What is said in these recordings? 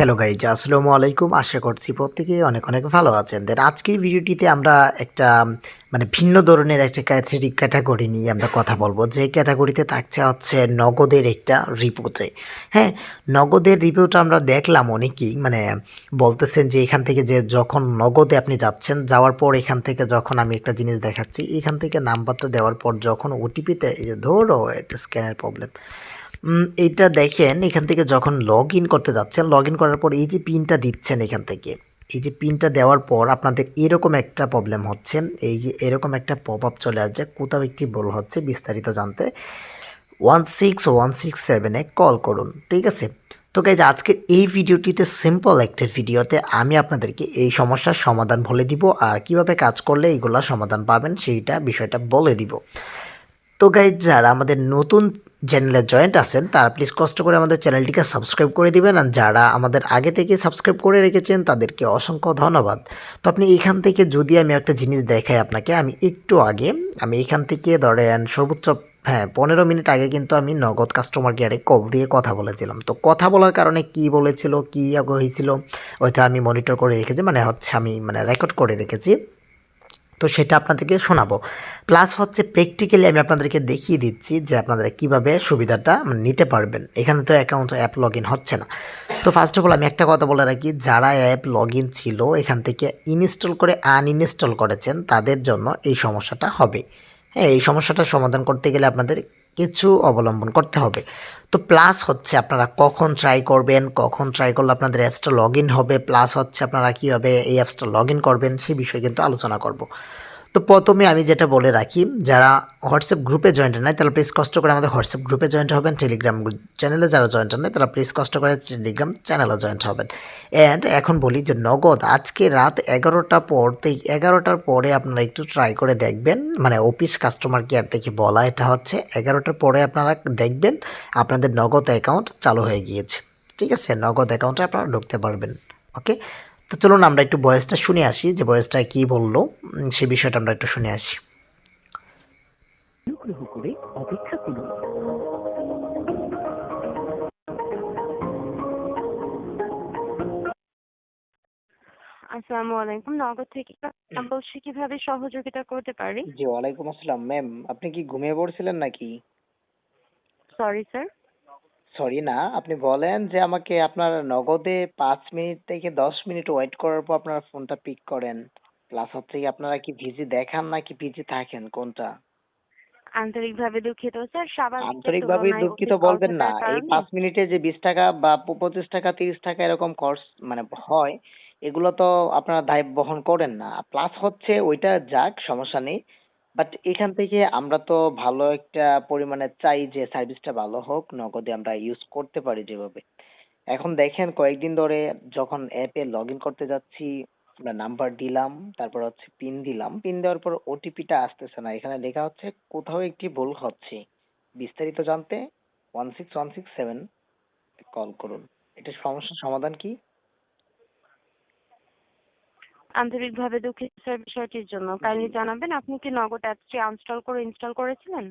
Hello guys আসসালামু আলাইকুম। আশা করছি প্রত্যেকে অনেক অনেক ভালো আছেন। দেন আজকের ভিডিওটিতে আমরা একটা মানে ভিন্ন ধরনের একটা ক্যাটাগরি ক্যাটাগরি নিয়ে আমরা কথা বলব। যে ক্যাটাগরিতে থাকছে হচ্ছে নগদের একটা রিপোর্টে হ্যাঁ নগদের রিপোর্ট আমরা দেখলাম অনেকেই। মানে বলতেছেন যে এখান থেকে যে যখন নগদে আপনি যাচ্ছেন, যাওয়ার পর এখান থেকে যখন আমি একটা জিনিস দেখাচ্ছি, এখান থেকে নাম্বারটা দেওয়ার পর যখন ওটিপিতে ধরো এটা স্ক্যানের প্রবলেম এইটা দেখেন, এখান থেকে যখন লগ ইন করতে যাচ্ছেন লগ ইন করার পর এই যে পিনটা দিচ্ছেন এখান থেকে, এই যে পিনটা দেওয়ার পর আপনাদের এরকম একটা প্রবলেম হচ্ছে, এই এরকম একটা পপ আপ চলে আসছে, কোথাও একটি ভুল হচ্ছে, বিস্তারিত জানতে ওয়ান সিক্স ওয়ান সিক্স সেভেনে কল করুন, ঠিক আছে? তো গাইজ আজকে এই ভিডিওটিতে সিম্পল একটা ভিডিওতে আমি আপনাদেরকে এই সমস্যার সমাধান বলে দিব, আর কীভাবে কাজ করলে এইগুলা সমাধান পাবেন, সেইটা বিষয়টা বলে দিব। তো গাইজ যারা আমাদের নতুন চ্যানেলে জয়েন্ট আছেন, তারা প্লিজ কষ্ট করে আমাদের চ্যানেলটিকে সাবস্ক্রাইব করে দিবেন। আর যারা আমাদের আগে থেকে সাবস্ক্রাইব করে রেখেছেন, তাদেরকে অসংখ্য ধন্যবাদ। তো আপনি এখান থেকে যদি আমি একটা জিনিস দেখাই আপনাকে, আমি একটু আগে, আমি এখান থেকে ধরেন সর্বোচ্চ হ্যাঁ পনেরো মিনিট আগে কিন্তু আমি নগদ কাস্টমার কেয়ারে কল দিয়ে কথা বলেছিলাম। তো কথা বলার কারণে কি বলেছিল, কি হয়েছিল, ওইটা আমি মনিটর করে রেখেছি মানে হচ্ছে আমি মানে রেকর্ড করে রেখেছি। তো সেটা আপনাদেরকে শোনাবো। প্লাস হচ্ছে প্র্যাকটিক্যালি আমি আপনাদেরকে দেখিয়ে দিচ্ছি যে আপনারা কীভাবে সুবিধাটা নিতে পারবেন। এখানে তো অ্যাকাউন্ট অ্যাপ লগ হচ্ছে না। তো ফার্স্ট অফ অল আমি একটা কথা বলে রাখি, যারা অ্যাপ লগ ছিল, এখান থেকে ইনস্টল করে আনইনস্টল করেছেন, তাদের জন্য এই সমস্যাটা হবে। হ্যাঁ এই সমস্যাটা সমাধান করতে গেলে আপনাদের কিছু অবলম্বন করতে হবে। তো প্লাস হচ্ছে আপনারা কখন ট্রাই করবেন, কখন ট্রাই করলে আপনাদের অ্যাপসটা লগ হবে প্লাস হচ্ছে আপনারা কীভাবে এই অ্যাপসটা লগ করবেন, সে বিষয়ে কিন্তু আলোচনা করব। তো প্রথমে আমি যেটা বলে রাখি, যারা হোয়াটসঅ্যাপ গ্রুপে জয়েন্ট নাই, তারা প্লিজ কষ্ট করে আমাদের হোয়াটসঅ্যাপ গ্রুপে জয়েন্ট হবেন টেলিগ্রাম চ্যানেলে যারা জয়েন্ট নেই, তারা প্লিজ কষ্ট করে টেলিগ্রাম চ্যানেলে জয়েন্ট হবেন। অ্যান্ড এখন বলি যে নগদ, আজকে রাত এগারোটা পর থেকে, এগারোটার পরে আপনারা একটু ট্রাই করে দেখবেন মানে অফিস কাস্টমার কেয়ার থেকে বলা এটা হচ্ছে, এগারোটার পরে আপনারা দেখবেন আপনাদের নগদ অ্যাকাউন্ট চালু হয়ে গিয়েছে। ঠিক আছে, নগদ অ্যাকাউন্টে আপনারা ঢুকতে পারবেন। ওকে তো চলুন আমরা একটু বয়েসটা শুনে আসি যে বয়েসটা কি বলল সে বিষয়টা আমরা একটু শুনে আসি। অনুগ্রহ করে অপেক্ষা করুন। আসসালামু আলাইকুম। নগদ থেকে বলছি কীভাবে সহযোগিতা করতে পারি? জি ওয়ালাইকুম আসসালাম ম্যাম। আপনি কি ঘুমিয়ে পড়ছিলেন নাকি? সরি স্যার সরি না আপনি বলেন যে আমাকে আপনার নগদে পাঁচ মিনিট থেকে দশ মিনিট ওয়েট করার পর আপনার ফোনটা পিক করেন। প্লাস হচ্ছে কি আপনারা কি ভিজি দেখান নাকি ভিজি থাকেন? কোনটা? আন্তরিকভাবে দুঃখিত স্যার স্বাভাবিক আন্তরিকভাবে দুঃখিত বলবেন না। এই পাঁচ মিনিটে যে বিশ টাকা বা পঁচিশ টাকা তিরিশ টাকা এরকম খরচ মানে হয় এগুলো তো আপনারা দায় বহন করেন না। প্লাস হচ্ছে ওইটা যাক সমস্যা নেই। বাট এখান থেকে আমরা তো ভালো একটা পরিমাণে চাই যে সার্ভিসটা ভালো হোক, নগদে আমরা ইউজ করতে পারি যেভাবে। এখন দেখেন কয়েকদিন ধরে যখন অ্যাপে লগ ইন করতে যাচ্ছি, আমরা নাম্বার দিলাম, তারপর হচ্ছে পিন দিলাম। পিন দেওয়ার পর ওটিপিটা আসতেছে না। এখানে লেখা হচ্ছে, কোথাও একটি ভুল হচ্ছে। বিস্তারিত জানতে one six one six seven call করুন। এটা সমস্যার সমাধান কি? আন্তরিকভাবে দুঃখিত স্যার বিষয়টির জন্য। কাইন্ডলি জানাবেন আপনি কি নগদ অ্যাপসটি আনস্টল করে ইনস্টল করেছিলেন?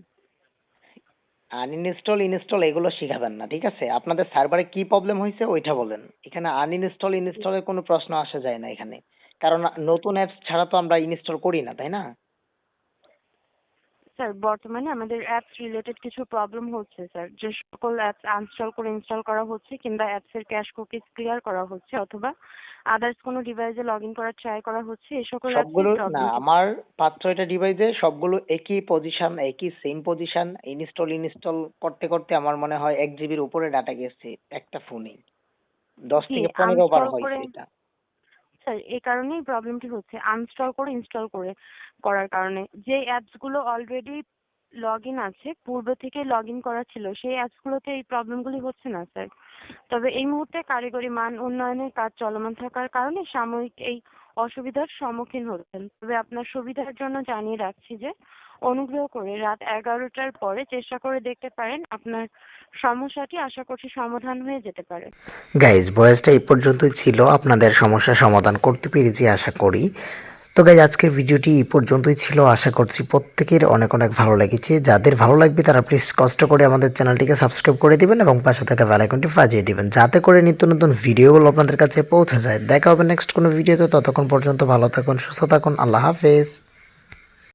আনইনস্টল ইনস্টল এগুলো শিখাবেন না ঠিক আছে? আপনাদের সার্ভারে কি প্রবলেম হয়েছে ওইটা বলেন। এখানে আনইনস্টল ইনস্টলের কোনো প্রশ্ন আসা যায় না এখানে। কারণ নতুন অ্যাপস ছাড়া তো আমরা ইনস্টল করি না তাই না? স্যার বর্তমানে আমাদের অ্যাপস রিলেটেড কিছু প্রবলেম হচ্ছে স্যার। যে সকল অ্যাপস আনস্টল করে ইনস্টল করা হচ্ছে কিংবা অ্যাপসের ক্যাশ কুকিজ ক্লিয়ার করা হচ্ছে অথবা আদার্স কোনো ডিভাইসে লগ ইন করার ট্রাই করা হচ্ছে এই সকল সবগুলো না আমার পাঁচ ছয়টা ডিভাইসে সবগুলো একই পজিশন একই সেম পজিশন ইনস্টল ইনস্টল করতে করতে আমার মনে হয় এক জিবির উপরে ডাটা গেছে একটা ফোনেই দশ থেকে পনেরো বার হয়েছে এটা। স্যার, এই কারণেই প্রবলেমটি হচ্ছে। আনস্টল করে ইনস্টল করে করার কারণে। যে অ্যাপসগুলো অলরেডি লগ ইন আছে, পূর্ব থেকে লগ ইন করা ছিল, সেই অ্যাপসগুলোতে এই প্রবলেমগুলি হচ্ছে না, স্যার। তবে এই মুহূর্তে কারিগরি মান উন্নয়নের কাজ চলমান থাকার কারণে সাময়িক এই অসুবিধার সম্মুখীন হচ্ছেন। তবে আপনার সুবিধার জন্য জানিয়ে রাখছি যে, অনুগ্রহ করে রাত এগারোটার পরে চেষ্টা করে দেখতে পারেন আপনার সমস্যাটি। আশা করছি সমাধান হয়ে যেতে পারে। গাইজ বয়সটা এই পর্যন্তই ছিল। আপনাদের সমস্যা সমাধান করতে পেরেছি, আশা করি। তো গাইজ আজকের ভিডিওটি এই পর্যন্তই ছিল। আশা করছি প্রত্যেকের অনেক অনেক ভালো লেগেছে। যাদের ভালো লাগবে তারা প্লিজ কষ্ট করে আমাদের চ্যানেলটিকে সাবস্ক্রাইব করে দিবেন এবং পাশে থাকা বেলাইকনটি বাজিয়ে দিবেন, যাতে করে নিত্য নতুন ভিডিওগুলো আপনাদের কাছে পৌঁছে যায়। দেখা হবে নেক্সট কোনো ভিডিওতে ততক্ষণ পর্যন্ত ভালো থাকুন, সুস্থ থাকুন। আল্লাহ হাফেজ।